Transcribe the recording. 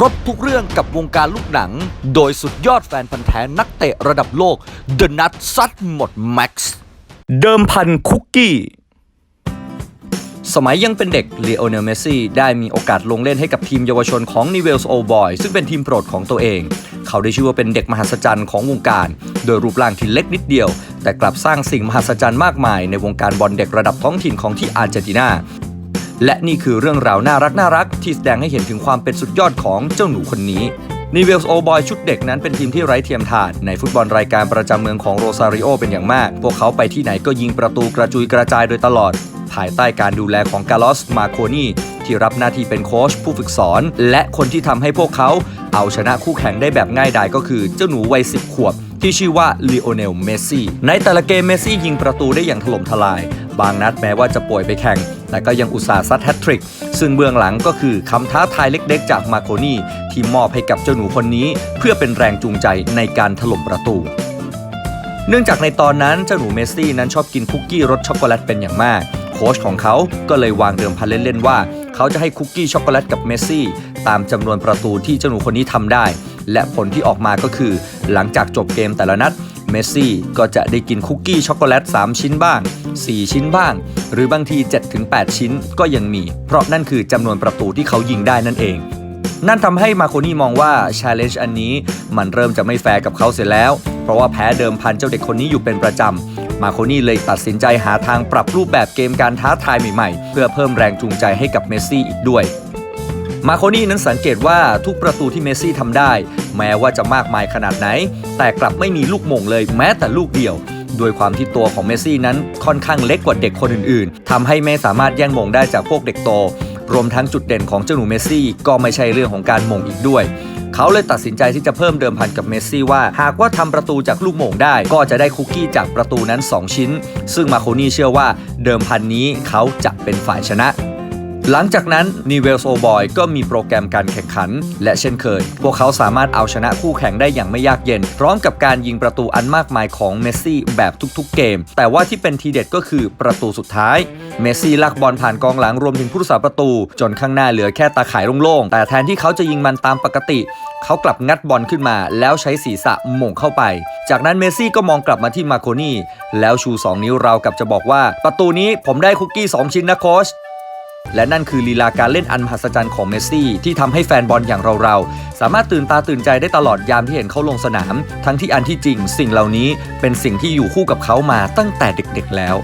ครบทุกเรื่องกับวงการลูกหนัง โดยสุดยอดแฟนพันธ์แท้นักเตะระดับโลก The Nut ซัดหมดแม็กซ์เดิมพันคุกกี้สมัยยังเป็นเด็กเลโอเนลเมสซี่ได้มีโอกาสลงเล่นให้กับทีมเยาวชนของ n e w e l s Old Boy ซึ่งเป็นทีมโปรดของตัวเอง เขาได้ชื่อว่าเป็นเด็กมหัศจรรย์ของวงการ โดยรูปร่างที่เล็กนิดเดียว แต่กลับสร้างสิ่งมหัศจรรย์มากมายในวงการบอลเด็กระดับท้องถิ่นของที่อาร์เจนตินา และนี่คือเรื่องราวน่ารักน่ารักที่แสดงให้เห็นถึงความเป็นสุดยอดของเจ้าหนูคนนี้นีเวลส์โอบอยชุดเด็กนั้นเป็นทีมที่ไร้เทียมทานในฟุตบอลรายการประจำเมืองของโรซาริโอเป็นอย่างมาก พวกเขาไปที่ไหนก็ยิงประตูกระจุยกระจายโดยตลอด ภายใต้การดูแลของกาลอสมาโคนีที่รับหน้าที่เป็นโค้ชผู้ฝึกสอน และคนที่ทำให้พวกเขาเอาชนะคู่แข่งได้แบบง่ายดายก็คือเจ้าหนูวัย10ขวบที่ชื่อว่าลีโอเนล เมสซี่ ในแต่ละเกมเมสซี่ยิงประตูได้อย่างถล่มทลาย บางนัดแม้ว่าจะป่วยไปแข่ง แต่ก็ยังอุตส่าห์ซัดแฮตทริก ซึ่งเบื้องหลังก็คือคำท้าทายเล็กๆ จากมาโคนีที่มอบให้กับเจ้าหนูคนนี้ เพื่อเป็นแรงจูงใจในการถล่มประตูเนื่องจากในตอนนั้นเจ้าหนูเมสซี่นั้นชอบกินคุกกี้รสช็อกโกแลตเป็นอย่างมาก โค้ชของเขาก็เลยวางเดิมพันเล่นๆว่า เขาจะให้คุกกี้ช็อกโกแลตกับเมสซี่ตามจำนวนประตูที่เจ้าหนูคนนี้ทำได้ และผลที่ออกมาก็คือ หลังจากจบเกมแต่ละนัด เมสซี่ก็จะได้กินคุกกี้ช็อกโกแลต 3 ชิ้นบ้าง 4 ชิ้นบ้าง หรือบางที 7-8 ชิ้นก็ยังมี เพราะนั่นคือจำนวนประตูที่เขายิงได้นั่นเอง นั่นทำให้มาโคนี่มองว่า Challenge อันนี้มันเริ่มจะไม่แฟร์กับเขาเสียแล้ว เพราะว่าแพ้เดิมพันเจ้าเด็กคนนี้อยู่เป็นประจำมาโคนี่เลยตัดสินใจหาทางปรับรูปแบบเกมการท้าทายใหม่ๆ เพื่อเพิ่มแรงจูงใจให้กับเมสซี่อีกด้วย มาโคนี่นั้นสังเกตว่าทุกประตูที่เมสซี่ทำได้ แม้ว่าจะมากมายขนาดไหน แต่กลับไม่มีลูกมงเลยแม้แต่ลูกเดียวด้วยความที่ตัวของเมสซี่นั้นค่อนข้างเล็กกว่าเด็กคนอื่นๆทำให้ไม่สามารถแย่งมงได้จากพวกเด็กโต รวมทั้งจุดเด่นของเจ้าหนูเมสซี่ก็ไม่ใช่เรื่องของการมงอีกด้วย เขาเลยตัดสินใจที่จะเพิ่มเดิมพันกับเมสซี่ว่า หากว่าทำประตูจากลูกโม่งได้ ก็จะได้คุกกี้จากประตูนั้น 2 ชิ้น ซึ่งมาโคนี่เชื่อว่าเดิมพันนี้เขาจะเป็นฝ่ายชนะ หลังจากนั้นนีเวลโซบอยก็มีโปรแกรมการแข่งขัน และเช่นเคย พวกเขาสามารถเอาชนะคู่แข่งได้อย่างไม่ยากเย็น พร้อมกับการยิงประตูอันมากมายของเมสซี่แบบทุกๆเกม แต่ว่าที่เป็นทีเด็ดก็คือประตูสุดท้าย เมสซี่ลักบอลผ่านกองหลังรวมถึงผู้รักษาประตู จนข้างหน้าเหลือแค่ตาข่ายโล่งๆแต่แทนที่เขาจะยิงมันตามปกติ เขากลับงัดบอลขึ้นมา แล้วใช้ศีรษะหม่งเข้าไป จากนั้นเมสซี่ก็มองกลับมาที่มาโคนี่แล้วชู 2 นิ้วราวกับจะบอกว่า ประตูนี้ผมได้คุกกี้ 2 ชิ้นนะโค้ช และนั่นคือลีลาการเล่นอันมหัศจรรย์ของเมสซี่ที่ทำให้แฟนบอลอย่างเราๆ สามารถตื่นตาตื่นใจได้ตลอดยามที่เห็นเขาลงสนาม ทั้งที่อันที่จริง สิ่งเหล่านี้เป็นสิ่งที่อยู่คู่กับเขามาตั้งแต่เด็กๆแล้ว